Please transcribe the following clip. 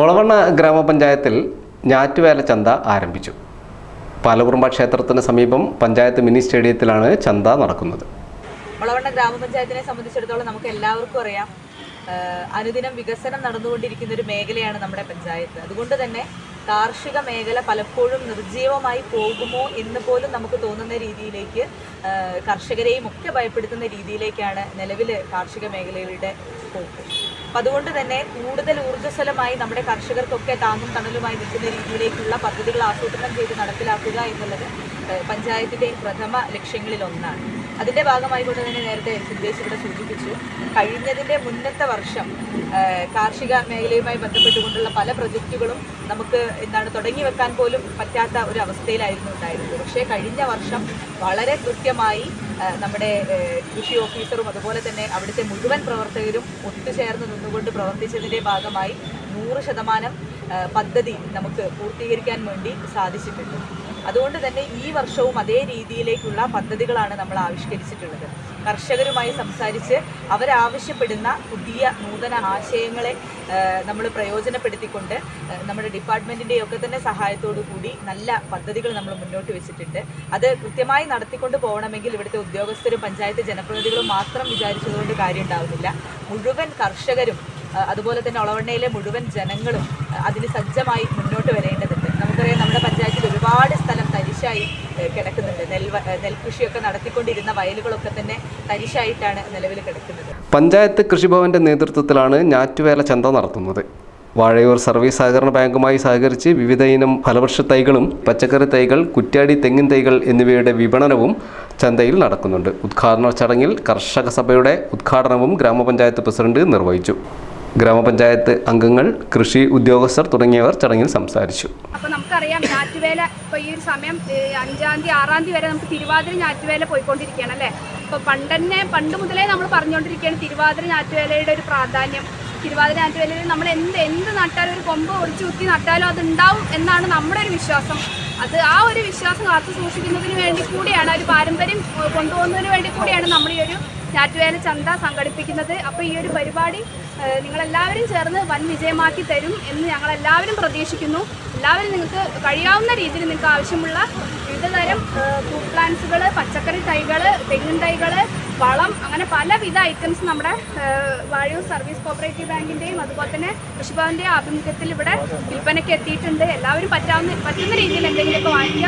ഒളവണ്ണ ഗ്രാമപഞ്ചായത്തിൽ ഞാറ്റുവേല ചന്ത ആരംഭിച്ചു. പാലകുറുമ്പ ക്ഷേത്രത്തിന് സമീപം പഞ്ചായത്ത് മിനി സ്റ്റേഡിയത്തിലാണ് ചന്ത നടക്കുന്നത്. ഒളവണ്ണ ഗ്രാമപഞ്ചായത്തിനെ സംബന്ധിച്ചിടത്തോളം നമുക്ക് എല്ലാവർക്കും അറിയാം. അനുദിനം വികസനം നടന്നുകൊണ്ടിരിക്കുന്ന ഒരു മേഖലയാണ് നമ്മുടെ പഞ്ചായത്ത്. അതുകൊണ്ട് തന്നെ കാർഷിക മേഖല പലപ്പോഴും നിർജീവമായി പോകുമോ എന്ന് പോലും നമുക്ക് തോന്നുന്ന രീതിയിലേക്ക് കർഷകരെയും ഒക്കെ ഭയപ്പെടുത്തുന്ന രീതിയിലേക്കാണ് നിലവിൽ കാർഷിക മേഖലയുടെ പോക്ക്. അപ്പം അതുകൊണ്ട് തന്നെ കൂടുതൽ ഊർജസ്വലമായി നമ്മുടെ കർഷകർക്കൊക്കെ താങ്ങും തണലുമായി നിൽക്കുന്ന രീതിയിലേക്കുള്ള പദ്ധതികൾ ആസൂത്രണം ചെയ്ത് നടപ്പിലാക്കുക എന്നുള്ളത് പഞ്ചായത്തിന്റെ പ്രഥമ ലക്ഷ്യങ്ങളിൽ ഒന്നാണ് അതിന്റെ ഭാഗമായി കൊണ്ട് തന്നെ നേരത്തെ സിദ്ധേശ് ഇവിടെ സൂചിപ്പിച്ചു. കഴിഞ്ഞതിന്റെ മുന്നത്തെ വർഷം കാർഷിക മേഖലയുമായി ബന്ധപ്പെട്ടുകൊണ്ടുള്ള പല പ്രൊജക്റ്റുകളും നമുക്ക് എന്താണ് തുടങ്ങി വെക്കാൻ പോലും പറ്റാത്ത ഒരു അവസ്ഥയിലായിരുന്നു ഉണ്ടായിരുന്നത്. പക്ഷേ കഴിഞ്ഞ വർഷം വളരെ കൃത്യമായി നമ്മുടെ കൃഷി ഓഫീസറും അതുപോലെ തന്നെ അവിടുത്തെ മുഴുവൻ പ്രവർത്തകരും ഒത്തുചേർന്ന് നിന്നുകൊണ്ട് പ്രവർത്തിച്ചതിന്റെ ഭാഗമായി നൂറ് ശതമാനം പദ്ധതി നമുക്ക് പൂർത്തീകരിക്കാൻ വേണ്ടി സാധിച്ചിട്ടുണ്ട്. അതുകൊണ്ട് തന്നെ ഈ വർഷവും അതേ രീതിയിലേക്കുള്ള പദ്ധതികളാണ് നമ്മൾ ആവിഷ്കരിച്ചിട്ടുള്ളത്. കർഷകരുമായി സംസാരിച്ച് അവരാവശ്യപ്പെടുന്ന പുതിയ നൂതന ആശയങ്ങളെ നമ്മൾ പ്രയോജനപ്പെടുത്തിക്കൊണ്ട് നമ്മുടെ ഡിപ്പാർട്ട്മെന്റിന്റെ ഒക്കെ തന്നെ സഹായത്തോടു കൂടി നല്ല പദ്ധതികൾ നമ്മൾ മുന്നോട്ട് വെച്ചിട്ടുണ്ട്. അത് കൃത്യമായി നടത്തിക്കൊണ്ട് പോകണമെങ്കിൽ ഇവിടുത്തെ ഉദ്യോഗസ്ഥരും പഞ്ചായത്ത് ജനപ്രതിനിധികളും മാത്രം വിചാരിച്ചതുകൊണ്ട് കാര്യം മുഴുവൻ കർഷകരും അതുപോലെ തന്നെ ഒളവണ്ണയിലെ മുഴുവൻ ജനങ്ങളും അതിന് സജ്ജമായി മുന്നോട്ട് വരേണ്ടതുണ്ട്. നമുക്കറിയാം നമ്മുടെ പഞ്ചായത്തിൽ ഒരുപാട് തരിശായി കിടക്കുന്നുണ്ട്. നെൽ നെൽകൃഷിയൊക്കെ നടത്തിക്കൊണ്ടിരുന്ന വയലുകളൊക്കെ തന്നെ തരിശായിട്ടാണ് നിലവിൽ കിടക്കുന്നത്. പഞ്ചായത്ത് കൃഷിഭവന്റെ നേതൃത്വത്തിലാണ് ഞാറ്റുവേല ചന്ത നടത്തുന്നത്. വാഴയൂർ സർവീസ് സഹകരണ ബാങ്കുമായി സഹകരിച്ച് വിവിധ ഇനം ഫലവൃക്ഷ തൈകളും പച്ചക്കറി തൈകൾ കുറ്റ്യാടി തെങ്ങിൻ തൈകൾ എന്നിവയുടെ വിപണനവും ചന്തയിൽ നടക്കുന്നുണ്ട്. ഉദ്ഘാടന ചടങ്ങിൽ കർഷക സഭയുടെ ഉദ്ഘാടനവും ഗ്രാമപഞ്ചായത്ത് പ്രസിഡന്റ് നിർവഹിച്ചു. ഗ്രാമപഞ്ചായത്ത് അംഗങ്ങൾ കൃഷി ഉദ്യോഗസ്ഥർ തുടങ്ങിയവർ ചടങ്ങിൽ സംസാരിച്ചു. അപ്പോൾ നമുക്കറിയാം ഞാറ്റുവേല ഇപ്പോൾ ഈ ഒരു സമയം അഞ്ചാം തീയതി ആറാം തീയതി വരെ നമുക്ക് തിരുവാതിര ഞാറ്റുവേല പോയിക്കൊണ്ടിരിക്കുകയാണ് അല്ലേ? അപ്പോൾ പണ്ട് തന്നെ പണ്ട് മുതലേ നമ്മൾ പറഞ്ഞുകൊണ്ടിരിക്കുകയാണ് തിരുവാതിര ഞാറ്റുവേലയുടെ ഒരു പ്രാധാന്യം. തിരുവാതിര ഞാറ്റുവേലയിൽ നമ്മൾ എന്ത് എന്ത് നട്ടാലും ഒരു കൊമ്പ് ഒടിച്ചു കുത്തി നട്ടാലും അത് ഉണ്ടാവും എന്നാണ് നമ്മുടെ ഒരു വിശ്വാസം. അത് ആ ഒരു വിശ്വാസം കാത്തു സൂക്ഷിക്കുന്നതിന് വേണ്ടി കൂടിയാണ് ഒരു പാരമ്പര്യം കൊണ്ടുപോകുന്നതിന് വേണ്ടി കൂടിയാണ് നമ്മൾ ഈ ഒരു ഞാറ്റുവേല ചന്ത സംഘടിപ്പിക്കുന്നത്. അപ്പോൾ ഈ ഒരു പരിപാടി നിങ്ങളെല്ലാവരും ചേർന്ന് വൻ വിജയമാക്കി തരും എന്ന് ഞങ്ങളെല്ലാവരും പ്രതീക്ഷിക്കുന്നു. എല്ലാവരും നിങ്ങൾക്ക് കഴിയാവുന്ന രീതിയിൽ നിങ്ങൾക്ക് ആവശ്യമുള്ള വിവിധതരം ഫ്രൂട്ട് പ്ലാന്റ്സുകൾ പച്ചക്കറി തൈകൾ തെങ്ങിൻ തൈകൾ വളം അങ്ങനെ പലവിധ ഐറ്റംസ് നമ്മുടെ വാഴൂർ സർവീസ് കോപ്പറേറ്റീവ് ബാങ്കിന്റെയും അതുപോലെ തന്നെ കൃഷിഭവന്റെയും ആഭിമുഖ്യത്തിൽ ഇവിടെ വിൽപ്പനയ്ക്ക് എത്തിയിട്ടുണ്ട്. എല്ലാവരും പറ്റാവുന്ന പറ്റുന്ന രീതിയിൽ എന്തെങ്കിലുമൊക്കെ വാങ്ങിക്കുക.